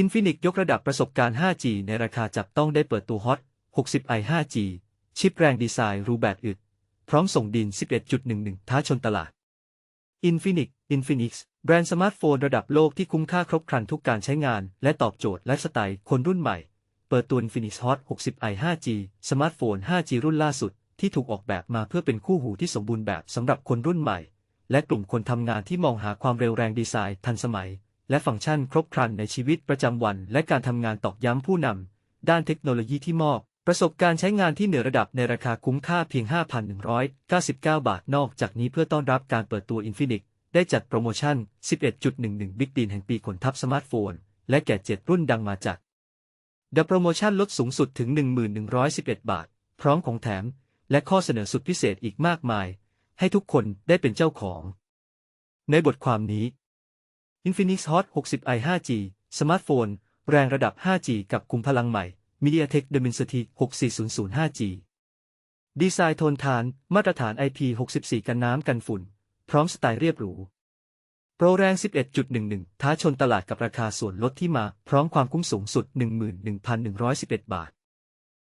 Infinix ยกระดับประสบการณ์ 5G ในราคาจับต้องได้เปิดตัว Hot 60i 5G ชิปแรงดีไซน์รูแบบอึด พร้อมส่งดิน 11.11 ท้าชนตลาด Infinix Infinix แบรนด์สมาร์ทโฟนระดับโลกที่คุ้มค่าครบครันทุกการใช้งาน และตอบโจทย์ไลฟ์สไตล์คนรุ่นใหม่ เปิดตัว Infinix Hot 60i 5G สมาร์ทโฟน 5G รุ่นล่าสุด ที่ถูกออกแบบมาเพื่อเป็นคู่หูที่สมบูรณ์แบบสำหรับคนรุ่นใหม่ และกลุ่มคนทำงานที่มองหาความเร็วแรงดีไซน์ทันสมัย และฟังก์ชันครบครันในชีวิตประจำวัน และการทำงานตอกย้ำผู้นำด้านเทคโนโลยีที่มอบประสบการณ์ใช้งานที่เหนือระดับในราคาคุ้มค่าเพียง 5,199 บาท นอกจากนี้เพื่อต้อนรับการเปิดตัว Infinix ได้จัดโปรโมชั่น 11.11 Big Deal แห่งปีขนทับสมาร์ทโฟน และแก่ 7 รุ่นดังมาจากดับโปรโมชั่นลดสูงสุดถึง 1111 บาท พร้อมของแถม และข้อเสนอสุดพิเศษอีกมากมาย ให้ทุกคนได้เป็นเจ้าของ ในบทความนี้ Infinix Hot 60i 5G สมาร์ทโฟน แรงระดับ 5G กับคุมพลังใหม่ MediaTek Dimensity 6400 5G ดีไซน์ทนทาน มาตรฐาน IP64 กันน้ำกันฝุ่น พร้อมสไตล์เรียบหรู โปรแรง 11.11 ท้าชนตลาดกับราคาส่วนลดที่มา พร้อมความคุ้มสูงสุด 11,111 บาท